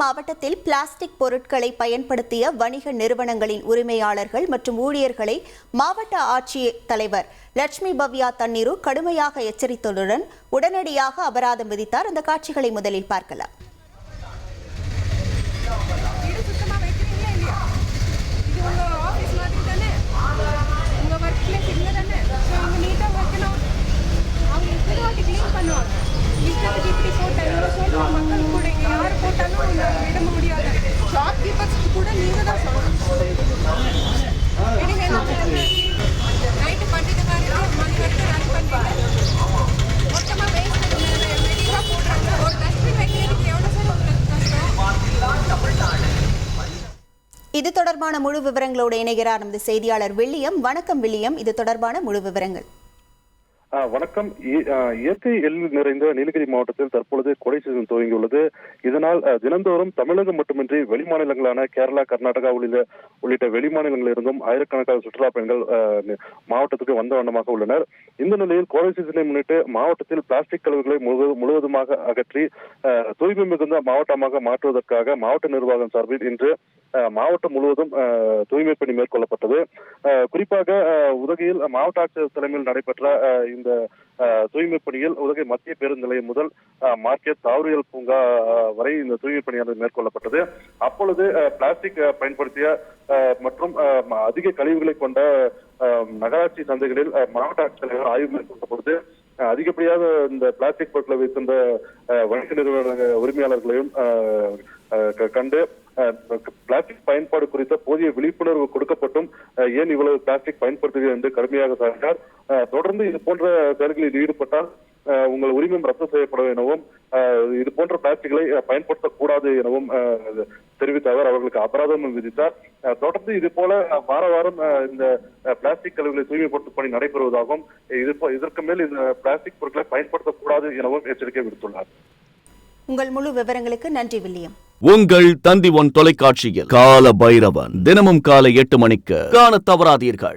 மாவட்டத்தில் பிளாஸ்டிக் பொருட்களை பயன்படுத்திய வணிக நிறுவனங்களின் உரிமையாளர்கள் மற்றும் ஊழியர்களை மாவட்ட ஆட்சித் தலைவர் லட்சுமி பவ்யா தண்ணீரு கடுமையாக எச்சரித்ததுடன் உடனடியாக அபராதம் விதித்தார். அந்த காட்சிகளை முதலில் பார்க்கலாம். வைக்கிறதுக்கு கூட நீங்க தான் இது தொடர்பான முழு விவரங்களோடு இணைகிறார் நமது செய்தியாளர் வில்லியம். வணக்கம் வில்லியம். இது தொடர்பான முழு விவரங்கள். வணக்கம். இயற்கை எல் நிறைந்த நீலகிரி மாவட்டத்தில் தற்பொழுது கொடை சீசன் துவங்கியுள்ளது. இதனால் தினந்தோறும் தமிழகம் மட்டுமின்றி வெளிமாநிலங்களான கேரளா கர்நாடகா உள்ளிட்ட உள்ளிட்ட வெளிமாநிலங்களிலிருந்தும் ஆயிரக்கணக்கான சுற்றுலா பயணிகள் மாவட்டத்துக்கு வந்த வண்ணமாக உள்ளனர். இந்த நிலையில் கோடை சீசனை முன்னிட்டு மாவட்டத்தில் பிளாஸ்டிக் கழிவுகளை முழுவதும் முழுவதுமாக அகற்றி தூய்மை மிகுந்த மாவட்டமாக மாற்றுவதற்காக மாவட்ட நிர்வாகம் சார்பில் இன்று மாவட்டம் முழுவதும் தூய்மை பணி மேற்கொள்ளப்பட்டது. குறிப்பாக உதகையில் மாவட்ட ஆட்சியர் தலைமையில் நடைபெற்ற இந்த தூய்மை பணியில் உதகை மத்திய பேருந்து நிலையம் முதல் மார்க்கெட் தாவரியல் பூங்கா வரை இந்த தூய்மை பணியானது மேற்கொள்ளப்பட்டது. அப்பொழுது பிளாஸ்டிக் பயன்படுத்திய மற்றும் அதிக கழிவுகளை கொண்ட நகராட்சி சந்தைகளில் மாவட்ட ஆட்சித்தலைவர் ஆய்வு மேற்கொண்ட பொழுது அதிகப்படியாக இந்த பிளாஸ்டிக் பொருட்களை வைத்திருந்த வணிக நிறுவன உரிமையாளர்களையும் க- கண்டு பிளாஸ்டிக் பயன்பாடு குறித்த போதிய விழிப்புணர்வு கொடுக்கப்பட்டும் ஏன் இவ்வளவு பிளாஸ்டிக் பயன்படுத்துகிறது என்று கடுமையாக சாடினார் தொடர்ந்து இது போன்ற செயல்களில் ஈடுபட்டால் உங்கள் உரிமம் ரத்து செய்யப்படும் எனவும் இது போன்ற பிளாஸ்டிக்களை பயன்படுத்தக்கூடாது எனவும் தெரிவித்த அவர் அவர்களுக்கு அபராதமும் விதித்தார். தொடர்ந்து இது போல வார வாரம் இந்த பிளாஸ்டிக் கழிவுகளை தூய்மைப்படுத்தும் பணி நடைபெறுவதாகவும் இது இதற்கு மேல் இந்த பிளாஸ்டிக் பொருட்களை பயன்படுத்தக்கூடாது எனவும் எச்சரிக்கை விடுத்துள்ளார். உங்கள் முழு விவரங்களுக்கு நன்றி வில்லியம். உங்கள் தந்தி ஒன் தொலைக்காட்சியில். கால பைரவன் தினமும் காலை எட்டு மணிக்கு காண தவறாதீர்கள்.